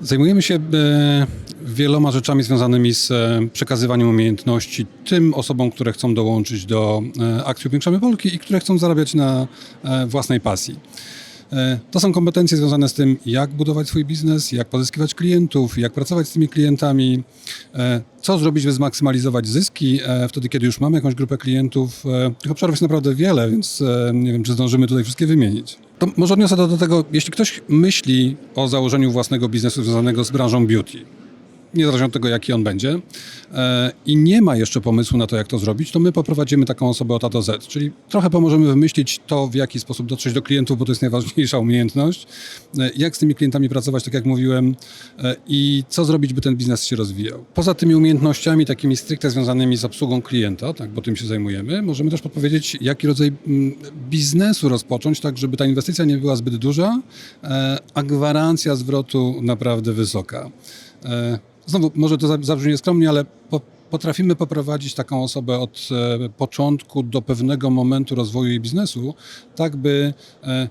Zajmujemy się e, wieloma rzeczami związanymi z e, przekazywaniem umiejętności tym osobom, które chcą dołączyć do e, akcji Upiększamy Polki i które chcą zarabiać na własnej pasji. To są kompetencje związane z tym, jak budować swój biznes, jak pozyskiwać klientów, jak pracować z tymi klientami, co zrobić, by zmaksymalizować zyski wtedy, kiedy już mamy jakąś grupę klientów. Tych obszarów jest naprawdę wiele, więc nie wiem, czy zdążymy tutaj wszystkie wymienić. To może odniosę to do tego, jeśli ktoś myśli o założeniu własnego biznesu związanego z branżą beauty, niezależnie od tego, jaki on będzie, e, i nie ma jeszcze pomysłu na to, jak to zrobić, to my poprowadzimy taką osobę od A do Z, czyli trochę pomożemy wymyślić to, w jaki sposób dotrzeć do klientów, bo to jest najważniejsza umiejętność, e, jak z tymi klientami pracować, tak jak mówiłem, e, i co zrobić, by ten biznes się rozwijał. Poza tymi umiejętnościami takimi stricte związanymi z obsługą klienta, tak, bo tym się zajmujemy, możemy też podpowiedzieć, jaki rodzaj mm, biznesu rozpocząć, tak żeby ta inwestycja nie była zbyt duża, a gwarancja zwrotu naprawdę wysoka. E, Znowu, może to za- zabrzmi nieskromnie, ale po, potrafimy poprowadzić taką osobę od e, początku do pewnego momentu rozwoju jej biznesu, tak by e,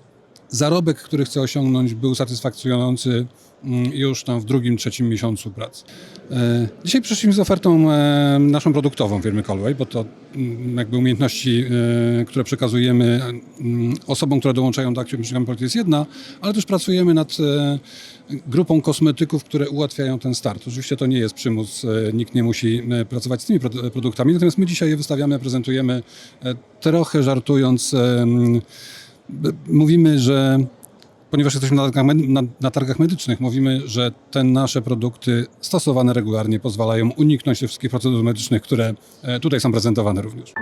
zarobek, który chce osiągnąć, był satysfakcjonujący mm, już tam w drugim, trzecim miesiącu pracy. E, Dzisiaj przyszliśmy z ofertą e, naszą produktową firmy Colway, bo to mm, jakby umiejętności, e, które przekazujemy mm, osobom, które dołączają do Michigan Polityki jest jedna, ale też pracujemy nad grupą kosmetyków, które ułatwiają ten start. Oczywiście to nie jest przymus, nikt nie musi pracować z tymi produ- produktami, natomiast my dzisiaj je wystawiamy, prezentujemy trochę żartując. Mówimy, że ponieważ jesteśmy na targach, na, na targach medycznych, mówimy, że te nasze produkty stosowane regularnie pozwalają uniknąć tych wszystkich procedur medycznych, które e, tutaj są prezentowane również.